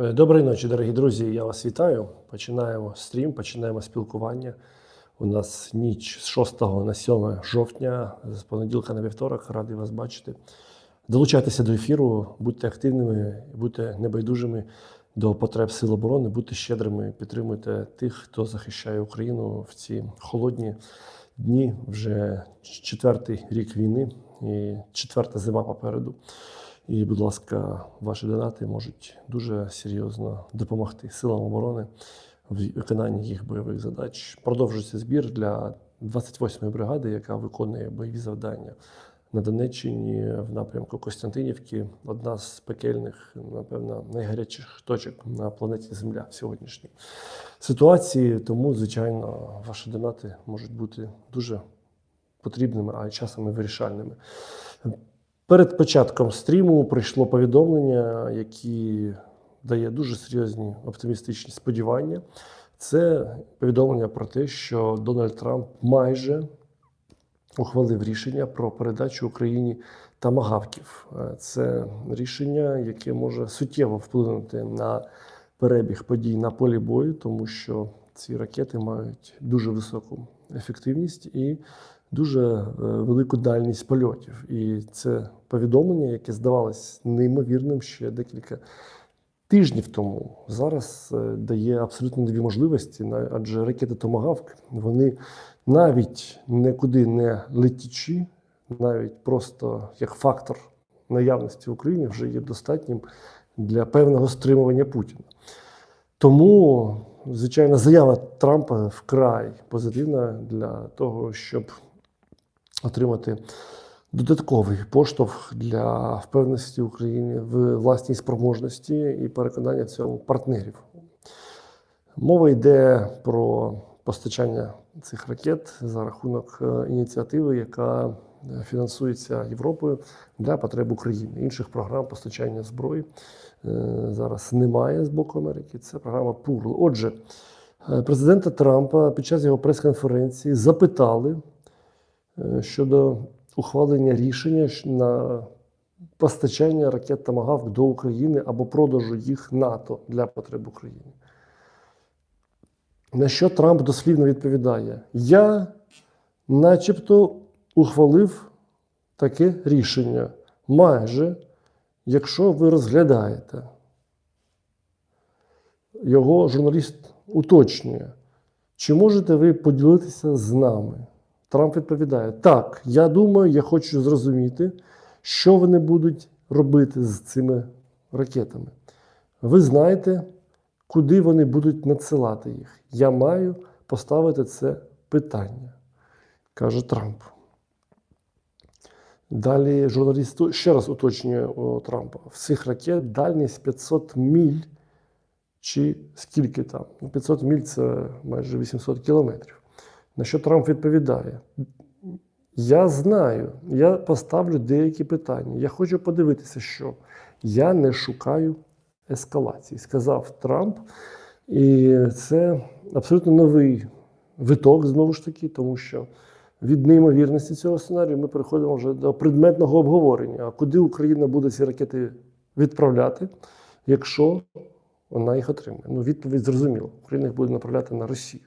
Е, Доброї ночі, дорогі друзі. Я вас вітаю. Починаємо стрім, починаємо спілкування. У нас ніч з 6 на 7 жовтня, з понеділка на вівторок. Радий вас бачити. Долучайтеся до ефіру, будьте активними, будьте небайдужими до потреб сил оборони, будьте щедрими, підтримуйте тих, хто захищає Україну в ці холодні дні. Вже четвертий рік війни і четверта зима попереду. І, будь ласка, ваші донати можуть дуже серйозно допомогти силам оборони в виконанні їх бойових задач. Продовжується збір для 28-ї бригади, яка виконує бойові завдання на Донеччині в напрямку Костянтинівки. Одна з пекельних, напевно, найгарячіших точок на планеті Земля в сьогоднішній ситуації. Тому, звичайно, ваші донати можуть бути дуже потрібними, а й часом вирішальними. Перед початком стріму прийшло повідомлення, які дає дуже серйозні оптимістичні сподівання. Це повідомлення про те, що Дональд Трамп майже ухвалив рішення про передачу Україні тамагавків. Е, Це рішення, яке може суттєво вплинути на перебіг подій на полі бою, тому що ці ракети мають дуже високу ефективність і дуже е, велику дальність польотів. І це повідомлення, яке здавалось неймовірним ще декілька тижнів тому. Зараз е, дає абсолютно нові можливості, адже ракети Томагавк вони навіть нікуди не летячі, навіть просто як фактор наявності в Україні вже є достатнім для певного стримування Путіна. Тому, звичайно, заява Трампа вкрай позитивна для того, щоб отримати додатковий поштовх для впевненості України в власній спроможності і переконання в цьому партнерів. Мова йде про постачання цих ракет за рахунок е, ініціативи, яка е, фінансується Європою для потреб України. Інших програм постачання зброї е, зараз немає з боку Америки. Це програма ПУРЛ. Отже, президента Трампа під час його прес-конференції запитали щодо ухвалення рішення на постачання ракет Томагавк до України або продажу їх НАТО для потреб України. На що Трамп дослівно відповідає: Я, начебто, ухвалив таке рішення, майже, якщо ви розглядаєте. Його журналіст уточнює, чи можете ви поділитися з нами? Трамп відповідає: Так, я думаю, я хочу зрозуміти, що вони будуть робити з цими ракетами. Ви знаєте, куди вони будуть надсилати їх. Я маю поставити це питання, каже Трамп. Далі журналіст ще раз уточнює у Трампа: в цих ракет дальність 500 міль, чи скільки там? Ну, 500 міль це майже 800 кілометрів. На що Трамп відповідає? Я знаю, я поставлю деякі питання. Я хочу подивитися, що я не шукаю ескалації, сказав Трамп. І це абсолютно новий виток, знову ж таки, тому що від неймовірності цього сценарію ми переходимо вже до предметного обговорення. А куди Україна буде ці ракети відправляти, якщо вона їх отримає? Ну, відповідь зрозуміла. Україна їх буде направляти на Росію.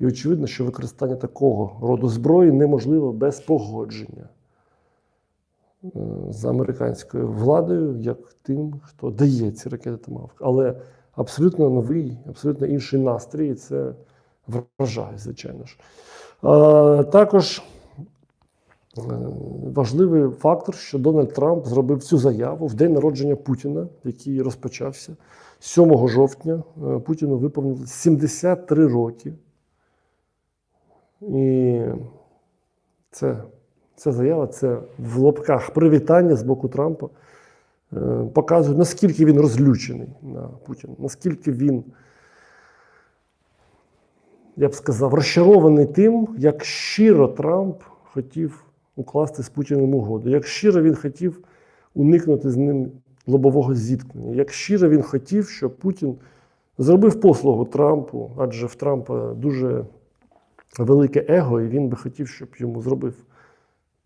І очевидно, що використання такого роду зброї неможливо без погодження е, з американською владою, як тим, хто дає ці ракети Томавк. Але абсолютно новий, абсолютно інший настрій, і це вражає, звичайно ж. А, також е, важливий фактор, що Дональд Трамп зробив цю заяву в день народження Путіна, який розпочався 7 жовтня. Е, Путіну виповнилось 73 роки. І це, ця заява це в лапках привітання з боку Трампа. е, Показує, наскільки він розлючений на Путіна, наскільки він, я б сказав, розчарований тим, як щиро Трамп хотів укласти з Путіним угоду, як щиро він хотів уникнути з ним лобового зіткнення, як щиро він хотів, щоб Путін зробив послугу Трампу, адже в Трампа дуже велике его, і він би хотів, щоб йому зробив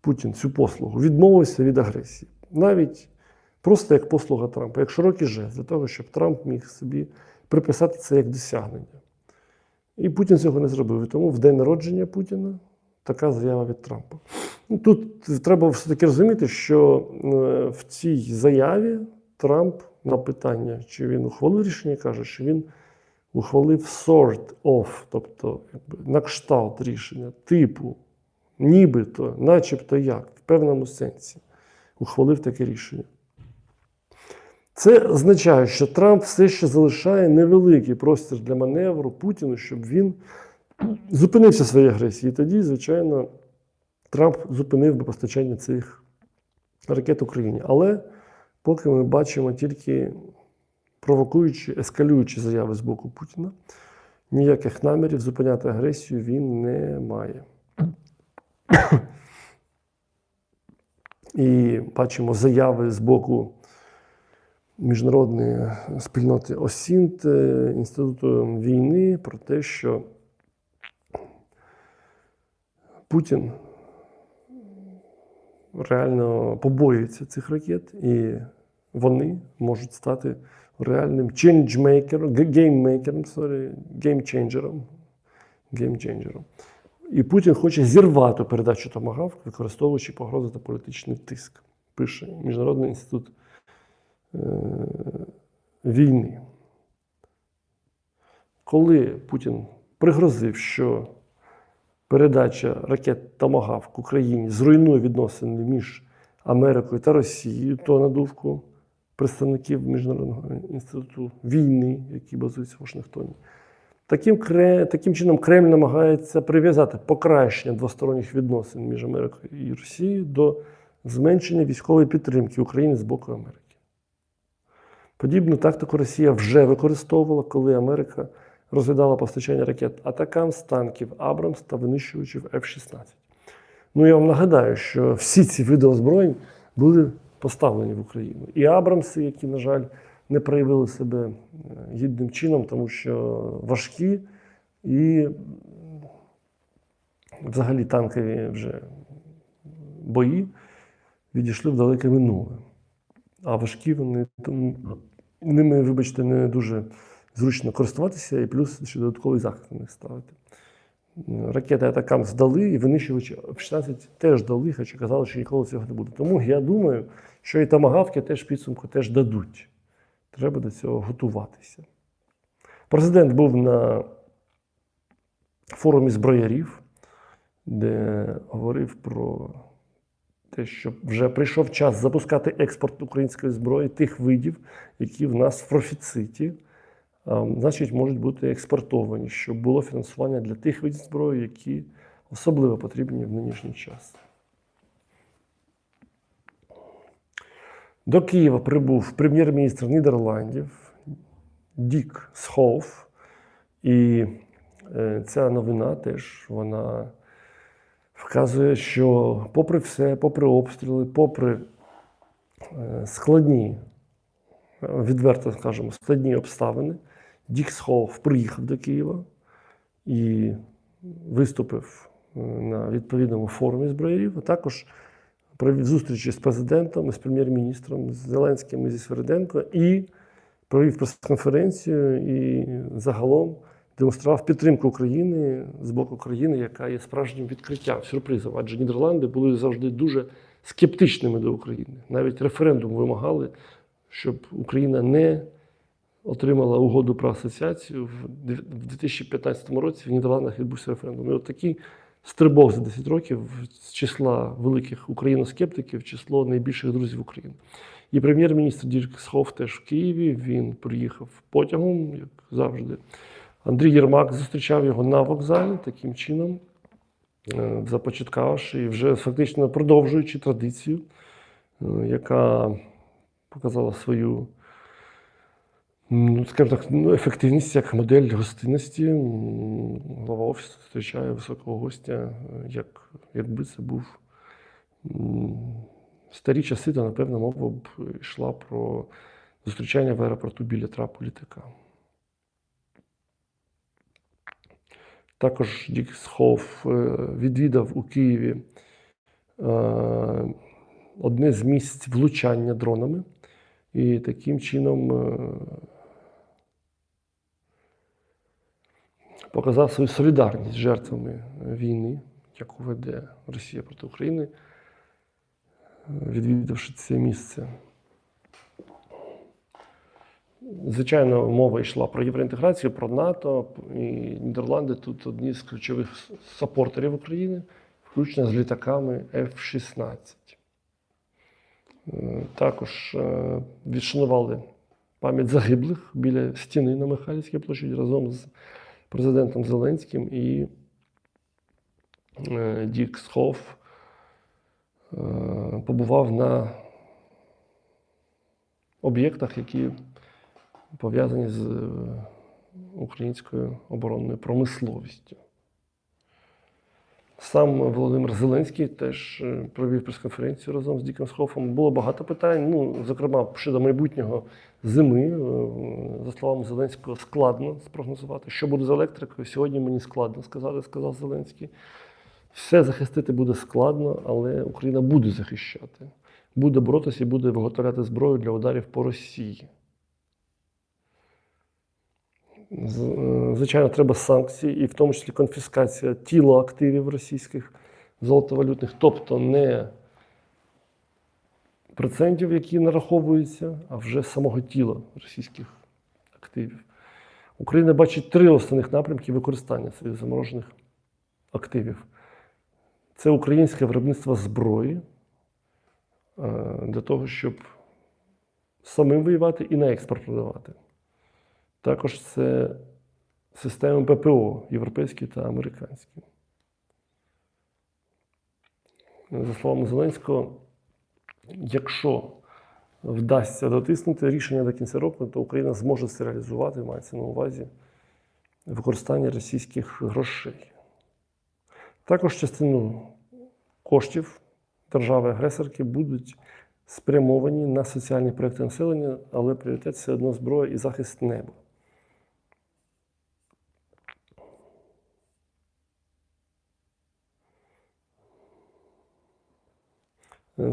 Путін цю послугу. Відмовився від агресії. Навіть Просто як послуга Трампа, як широкий жест для того, щоб Трамп міг собі приписати це як досягнення. І Путін цього не зробив. І тому в день народження Путіна така заява від Трампа. Ну, Тут треба все-таки розуміти, що е, в цій заяві Трамп на питання, чи він ухвалив рішення, каже, що він ухвалив sort of, тобто на кшталт рішення, типу, нібито, начебто як, в певному сенсі, ухвалив таке рішення. Це означає, що Трамп все ще залишає невеликий простір для маневру Путіну, щоб він зупинився в своїй агресії. І тоді, звичайно, Трамп зупинив би постачання цих ракет Україні. Але поки ми бачимо тільки провокуючі, ескалюючі заяви з боку Путіна, ніяких намірів зупиняти агресію він не має. І бачимо заяви з боку міжнародної спільноти ОСІНТ, е, Інституту війни про те, що Путін реально побоюється цих ракет, і вони можуть стати реальним ченджмейкером, гейммейкером, sorry, геймченджером. геймченджером. І Путін хоче зірвати передачу Томагавк, використовуючи погрози та політичний тиск, пише Міжнародний інститут е, війни. Коли Путін пригрозив, що передача ракет Томагавк Україні зруйнує відносини між Америкою та Росією, то на думку представників Міжнародного інституту війни, який базується в Вашингтоні. Таким, таким чином Кремль намагається прив'язати покращення двосторонніх відносин між Америкою і Росією до зменшення військової підтримки України з боку Америки. Подібну тактику Росія вже використовувала, коли Америка розглядала постачання ракет Атакамс, танків Абрамс та винищувачів F-16. Ну, я вам нагадаю, що всі ці види озброєнь були поставлені в Україну. І Абрамси, які, на жаль, не проявили себе е, гідним чином, тому що важкі і взагалі танкові вже бої відійшли в далеке минуле. А важкі вони тому ними, вибачте, не дуже зручно користуватися, і плюс ще додатковий захист них ставити. Ракети атакам здали, і винищувачі F-16 теж дали, хоча казали, що ніколи цього не буде. Тому я думаю, що і тамагавки теж підсумку теж дадуть. Треба до цього готуватися. Президент був на форумі зброярів, де говорив про те, що вже прийшов час запускати експорт української зброї тих видів, які в нас в профіциті, значить, можуть бути експортовані, щоб було фінансування для тих видів зброї, які особливо потрібні в нинішній час. До Києва прибув прем'єр-міністр Нідерландів Дік Схоф. І е, ця новина теж вона вказує, що попри все, попри обстріли, попри е, складні, е, відверто скажемо, складні обставини, Дік Схоф приїхав до Києва і виступив на відповідному форумі зброярів, а також провів зустрічі з президентом, з прем'єр-міністром, з Зеленським і зі Свериденко і провів прес-конференцію і загалом демонстрував підтримку України з боку країни, яка є справжнім відкриттям, сюрпризом. Адже Нідерланди були завжди дуже скептичними до України. Навіть референдум вимагали, щоб Україна не отримала угоду про асоціацію. В 2015 році в Нідерландах відбувся референдум. І от такий стрибок за 10 років з числа великих україноскептиків, число найбільших друзів України. І прем'єр-міністр Дірк Схов теж в Києві. Він приїхав потягом, як завжди. Андрій Єрмак зустрічав його на вокзалі таким чином, е, започаткавши і вже фактично продовжуючи традицію, е, яка показала свою скажімо так, ну, ефективність як модель гостинності. Глава офісу зустрічає високого гостя, е, як, якби це був старі часи, то, напевно, мова б йшла про зустрічання в аеропорту біля трапу літака. Також Дік Схов е, відвідав у Києві е, одне з місць влучання дронами і таким чином е, показав свою солідарність з жертвами війни, яку веде Росія проти України, відвідавши це місце. Звичайно, мова йшла про євроінтеграцію, про НАТО, і Нідерланди тут одні з ключових сапортерів України, включно з літаками F-16. Е, Також е, відшанували пам'ять загиблих біля стіни на Михайлівській площаді разом з президентом Зеленським і е, Дік Схоф е, побував на об'єктах, які пов'язані з е, українською оборонною промисловістю. Сам Володимир Зеленський теж е, провів прес-конференцію разом з Діком Схофом. Було багато питань, ну, зокрема, щодо майбутнього зими. Е, За словами Зеленського, складно спрогнозувати, що буде з електрикою. Сьогодні мені складно сказати, сказав Зеленський. Все захистити буде складно, але Україна буде захищати, буде боротися і буде виготовляти зброю для ударів по Росії. Е, Звичайно, треба санкції, і в тому числі конфіскація тіла активів російських золотовалютних, тобто не процентів, які нараховуються, а вже самого тіла російських активів. Україна бачить три основних напрямки використання цих заморожених активів. Це українське виробництво зброї е, для того, щоб самим воювати і на експорт продавати. Також це системи ППО європейські та американські. За словами Зеленського, якщо вдасться дотиснути рішення до кінця року, то Україна зможе це реалізувати, мається на увазі використання російських грошей. Також частину коштів держави-агресорки будуть спрямовані на соціальні проекти населення, але пріоритет все одно зброя і захист неба.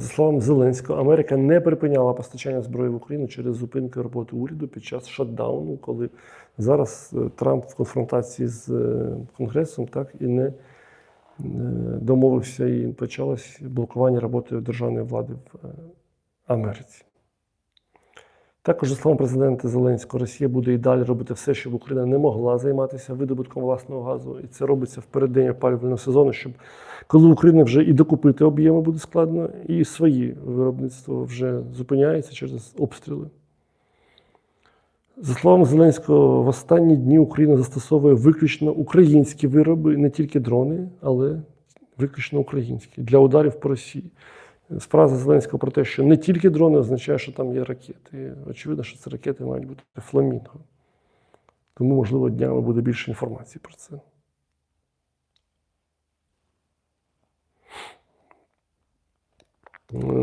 За словами Зеленського, Америка не припиняла постачання зброї в Україну через зупинки роботи уряду під час шатдауну, коли зараз е, Трамп в конфронтації з е, Конгресом так і не е, домовився і почалось блокування роботи державної влади в Америці. Також, за словами президента Зеленського, Росія буде і далі робити все, щоб Україна не могла займатися видобутком власного газу. І це робиться в переддень опалювального сезону, щоб коли Україна вже і докупити об'єми буде складно, і свої виробництво вже зупиняється через обстріли. За словами Зеленського, в останні дні Україна застосовує виключно українські вироби, не тільки дрони, але виключно українські для ударів по Росії. Фраза Зеленського про те, що не тільки дрони означає, що там є ракети. Очевидно, що ці ракети мають бути фламінго. Тому, можливо, днями буде більше інформації про це.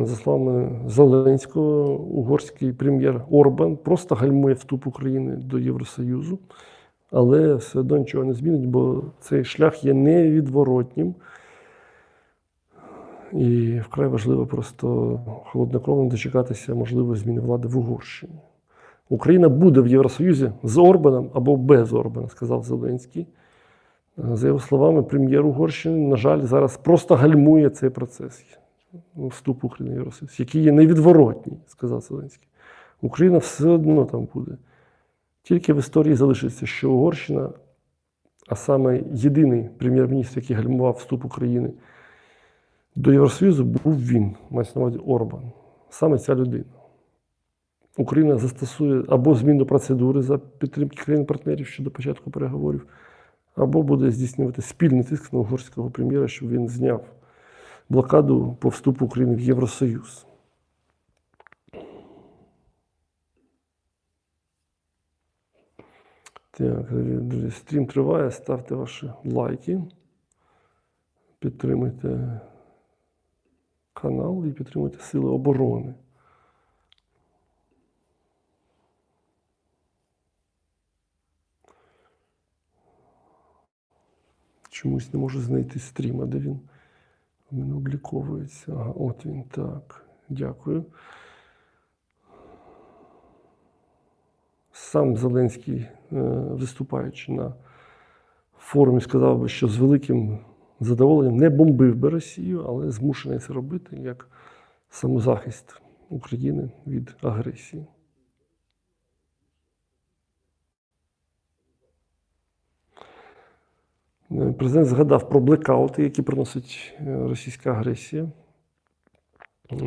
За словами Зеленського, угорський прем'єр Орбан просто гальмує вступ України до Євросоюзу, але все одно нічого не змінить, бо цей шлях є невідворотнім. І вкрай важливо просто холоднокровно дочекатися можливої зміни влади в Угорщині. Україна буде в Євросоюзі з Орбаном або без Орбана, сказав Зеленський. За його словами, прем'єр Угорщини, на жаль, зараз просто гальмує цей процес вступу України в Євросоюз, який є невідворотній, сказав Зеленський. Україна все одно там буде. Тільки в історії залишиться, що Угорщина, а саме єдиний прем'єр-міністр, який гальмував вступ України до Євросоюзу, був він, мається на увазі Орбан. Саме ця людина. Україна застосує або зміну процедури за підтримки країн-партнерів щодо початку переговорів, або буде здійснювати спільний тиск на угорського прем'єра, щоб він зняв блокаду по вступу України в Євросоюз. Так, друзі, стрім триває. Ставте ваші лайки. Підтримуйте канал і підтримуйте Сили оборони. Чомусь не можу знайти стріма, де він у мене обліковується. Ага, от він так. Дякую. сам Зеленський, е, виступаючи на форумі, сказав би, що з великим задоволенням не бомбив би Росію, але змушений це робити як самозахист України від агресії. Е, Президент згадав про блекаути, які приносить е, російська агресія.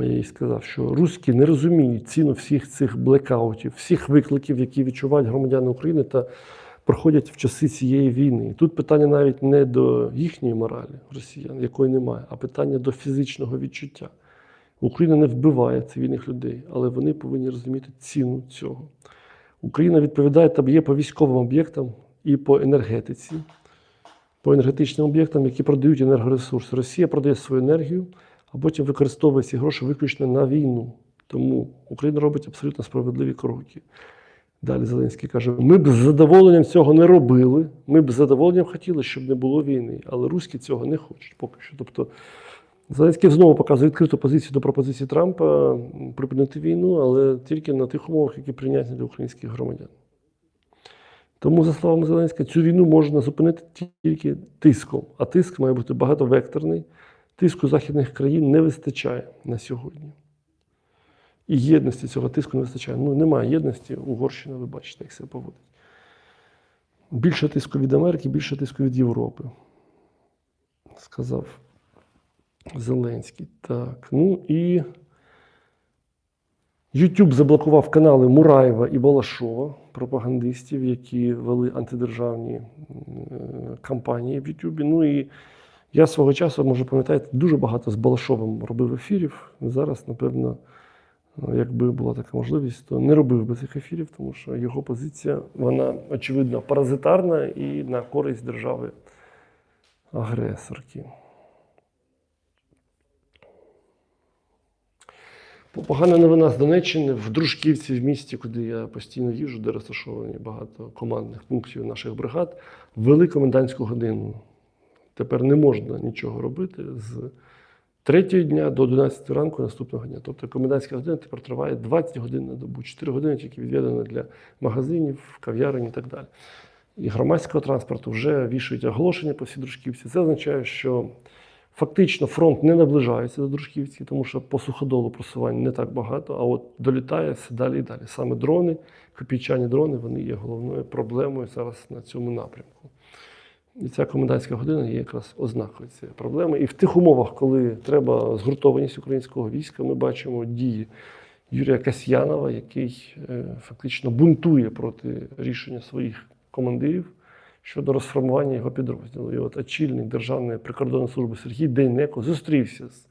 І сказав, що руські не розуміють ціну всіх цих блекаутів, всіх викликів, які відчувають громадяни України та проходять в часи цієї війни. Тут питання навіть не до їхньої моралі росіян, якої немає, а питання до фізичного відчуття. Україна не вбиває цивільних людей, але вони повинні розуміти ціну цього. Україна відповідає та б'є по військовим об'єктам і по енергетиці, по енергетичним об'єктам, які продають енергоресурси. Росія продає свою енергію, а потім використовує ці гроші виключно на війну. Тому Україна робить абсолютно справедливі кроки. Далі Зеленський каже: ми б з задоволенням цього не робили. Ми б з задоволенням хотіли, щоб не було війни, але руські цього не хочуть поки що. Тобто Зеленський знову показує відкриту позицію до пропозиції Трампа припинити війну, але тільки на тих умовах, які прийнятні для українських громадян. Тому, за словами Зеленського, цю війну можна зупинити тільки тиском, а тиск має бути багатовекторний. Тиску західних країн не вистачає на сьогодні. І єдності цього тиску не вистачає. Ну, немає єдності. Угорщина, ви бачите, як себе поводить. Більше тиску від Америки, більше тиску від Європи. Сказав Зеленський. Так. Ну і YouTube заблокував канали Мураєва і Балашова, пропагандистів, які вели антидержавні е, кампанії в YouTube. Ну і я свого часу, може пам'ятаєте, дуже багато з Балашовим робив ефірів. Зараз, напевно, якби була така можливість, то не робив би цих ефірів, тому що його позиція, вона, очевидно, паразитарна і на користь держави агресорки. Погана новина з Донеччини в Дружківці, в місті, куди я постійно їжджу, де розташовані багато командних пунктів наших бригад, ввели комендантську годину. Тепер не можна нічого робити з 3 дня до 11 ранку наступного дня. Тобто комендантська година тепер триває 20 годин на добу, 4 години тільки відведено для магазинів, кав'ярень і так далі. І громадського транспорту вже вішають оголошення по всій Дружківці. Це означає, що Фактично фронт не наближається до Дружківці, тому що по суходолу просувань не так багато, а от долітає все далі і далі. Саме дрони, копійчані дрони, вони є головною проблемою зараз на цьому напрямку. І ця комендантська година є якраз ознакою цієї проблеми. І в тих умовах, коли треба згуртованість українського війська, ми бачимо дії Юрія Касьянова, який е, фактично бунтує проти рішення своїх командирів щодо розформування його підрозділу. І от очільник Державної прикордонної служби Сергій Дейнеко зустрівся з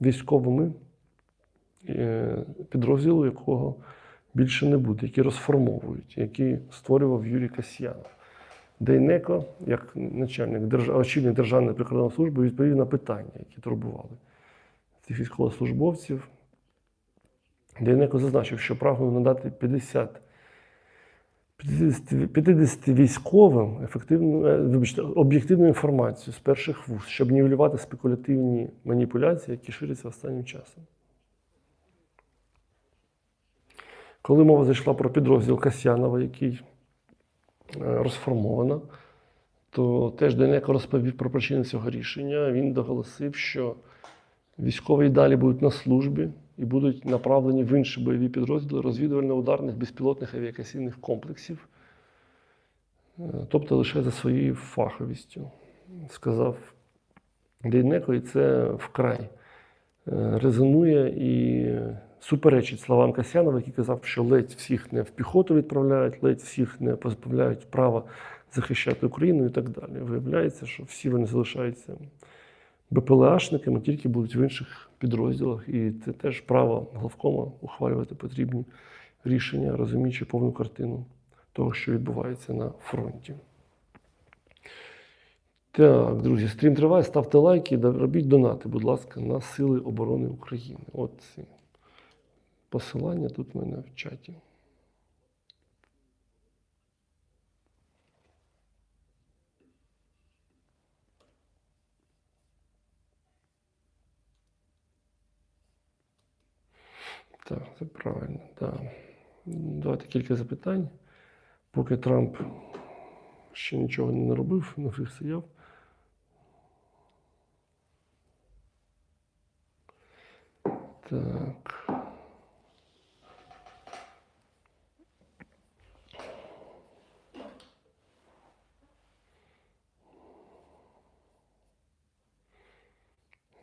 військовими е, підрозділу, якого більше не буде, які розформовують, які створював Юрій Касьянов. Дейнеко, як начальник держав... очільник Державної прикордонної служби, відповів на питання, які турбували цих військовослужбовців. Дейнеко зазначив, що прагнув надати 50 50, 50 військовим ефективну, е, вибачте, об'єктивну інформацію з перших вуз, щоб нівелювати спекулятивні маніпуляції, які ширяться останнім часом. Коли мова зайшла про підрозділ Касьянова, який е, розформовано, то теж Денеко розповів про причини цього рішення. Він доголосив, що військові далі будуть на службі і будуть направлені в інші бойові підрозділи розвідувально-ударних безпілотних авіакаційних комплексів, Е, тобто лише за своєю фаховістю, сказав Дейнеко, і це вкрай е, резонує і суперечить словам Касьянова, який казав, що ледь всіх не в піхоту відправляють, ледь всіх не позбавляють права захищати Україну і так далі. Виявляється, що всі вони залишаються БПЛАшниками, тільки будуть в інших підрозділах. І це теж право главкома ухвалювати потрібні рішення, розуміючи повну картину того, що відбувається на фронті. Так, друзі, стрім триває. Ставте лайки, робіть донати, будь ласка, на Сили оборони України. От посилання тут в мене в чаті. Так, це правильно, так. Давайте кілька запитань. Поки Трамп ще нічого не робив, не всіх стояв. Так.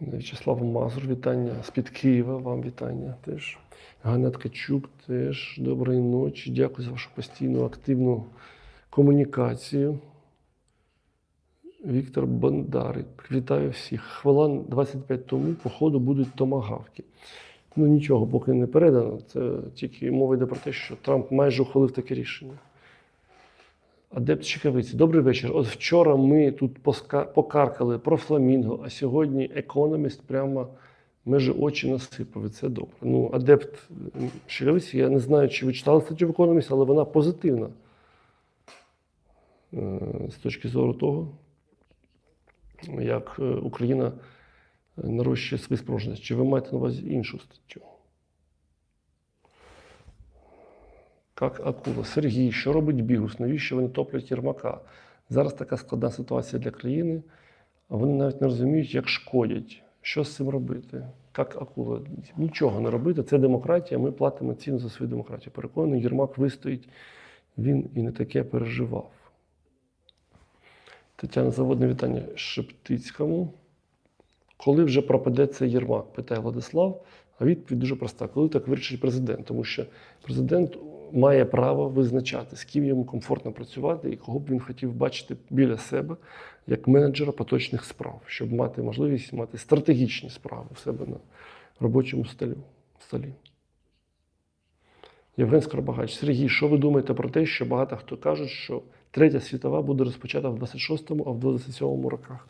В'ячеслав Мазур, вітання з-під Києва. Вам вітання теж. Ганна Ткачук теж. Доброї ночі. Дякую за вашу постійну активну комунікацію. Віктор Бондарик. Вітаю всіх. Хвилин 25 тому, походу, будуть томагавки. Ну нічого, поки не передано. Це тільки мова йде про те, що Трамп майже ухвалив таке рішення. Адепт Чекавиці, добрий вечір. От вчора ми тут покаркали про фламінго, а сьогодні економіст прямо межі очі насипав. Це добре. Ну, адепт Чекавиці, я не знаю, чи ви читали статтю в економісті, але вона позитивна е, з точки зору того, як е, Україна нарощує свою спроможність. Чи ви маєте на увазі іншу статтю? Як акула. Сергій, що робить Бігус? Навіщо вони топлять Єрмака? Зараз така складна ситуація для країни, а вони навіть не розуміють, як шкодять. Що з цим робити? Як акула? Нічого не робити. Це демократія. Ми платимо ціну за свою демократію. Переконаний, Єрмак вистоїть. Він і не таке переживав. Тетяна Заводне вітання Шептицькому. Коли вже пропаде цей Єрмак? питає Владислав. А відповідь дуже проста: коли так вирішить президент, тому що президент має право визначати, з ким йому комфортно працювати і кого б він хотів бачити біля себе як менеджера поточних справ, щоб мати можливість мати стратегічні справи в себе на робочому столі. Євген Скоробагач, Сергій, що ви думаєте про те, що багато хто каже, що Третя світова буде розпочата в 26-му, а в 27-му роках?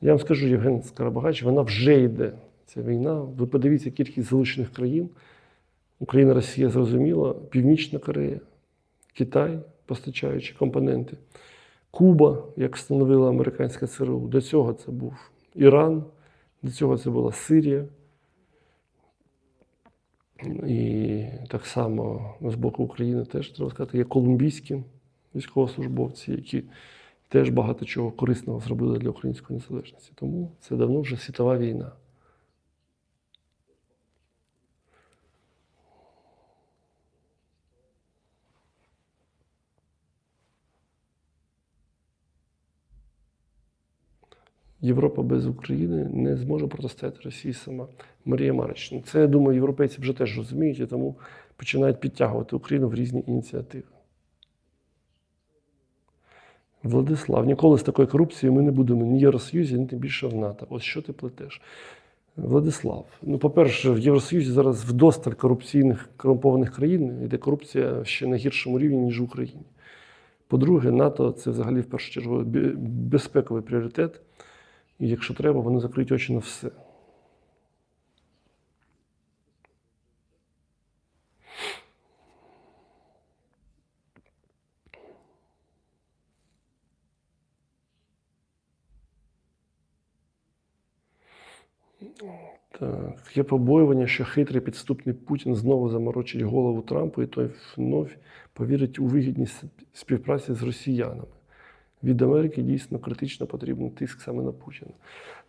Я вам скажу, Євген Скоробагач, вона вже йде. Ця війна. Ви подивіться кількість залучених країн. Україна, Росія зрозуміла, Північна Корея, Китай, постачаючи компоненти, Куба, як встановила американська ЦРУ. До цього це був Іран, до цього це була Сирія. І так само з боку України теж треба сказати, є колумбійські військовослужбовці, які теж багато чого корисного зробили для української незалежності. Тому це давно вже світова війна. Європа без України не зможе протистояти Росії сама. Марія Марич. Ну, Це, я думаю, європейці вже теж розуміють і тому починають підтягувати Україну в різні ініціативи. Владислав, ніколи з такою корупцією ми не будемо ні в Євросоюзі, ні тим більше в НАТО. Ось що ти плетеш? Владислав, ну, по-перше, в Євросоюзі зараз вдосталь корупційних корумпованих країн, де корупція ще на гіршому рівні, ніж в Україні. По-друге, НАТО це взагалі в першу чергу безпековий пріоритет. І якщо треба, вони закриють очі на все. Так, є побоювання, що хитрий підступний Путін знову заморочить голову Трампу, і той вновь повірить у вигідність співпраці з росіянами. Від Америки дійсно критично потрібен тиск саме на Путіна.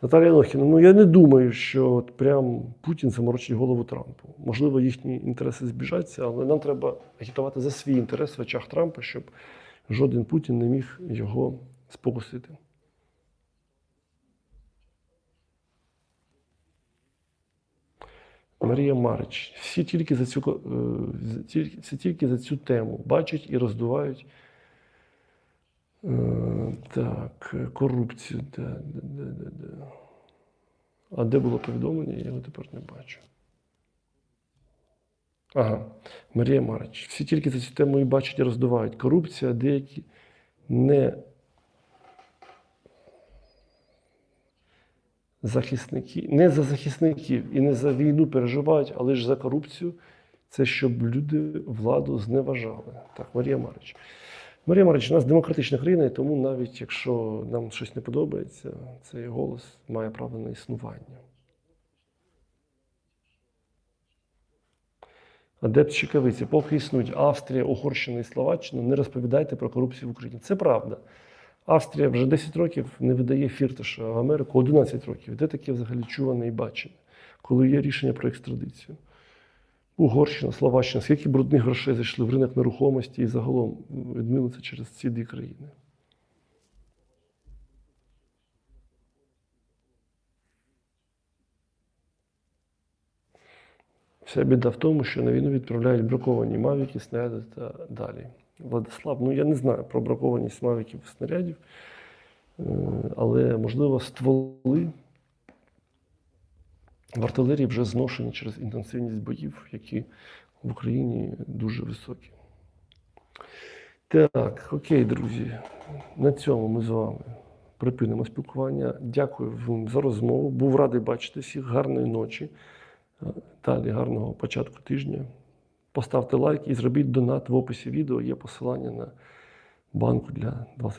Наталія Лохіна, ну я не думаю, що от прям Путін заморочить голову Трампу. Можливо, їхні інтереси збіжаться, але нам треба агітувати за свій інтерес в очах Трампа, щоб жоден Путін не міг його спокусити. Марія Марич. Всі тільки за цю, е, всі тільки за цю тему бачать і роздувають. Е, Так, корупцію. Де, де, де, де. А де було повідомлення, я його тепер не бачу. Ага, Марія Марич. Всі тільки за цю тему і бачать і роздувають. Корупція, деякі не захисники, не за захисників і не за війну переживають, але ж за корупцію. Це щоб люди владу зневажали. Так, Марія Марич. Марія Марич, у нас демократична країна, і тому навіть якщо нам щось не подобається, цей голос має право на існування. Адепт Чекавиці, поки існують Австрія, Угорщина і Словаччина, не розповідайте про корупцію в Україні. Це правда. Австрія вже 10 років не видає фірташа в Америку 11 років. Де таке взагалі чуване і бачене, коли є рішення про екстрадицію? Угорщина, Словаччина, скільки брудних грошей зайшли в ринок нерухомості і загалом відмилися через ці дві країни. Вся біда в тому, що на війну відправляють браковані мавіки, снаряди та далі. Владислав, ну я не знаю про бракованість мавіків і снарядів, е, але можливо стволи в артилерії вже зношені через інтенсивність боїв, які в Україні дуже високі. Так, окей, друзі. На цьому ми з вами припинимо спілкування. Дякую вам за розмову. Був радий бачити всіх. Гарної ночі. Далі гарного початку тижня. Поставте лайк і зробіть донат в описі відео. Є посилання на банку для 20.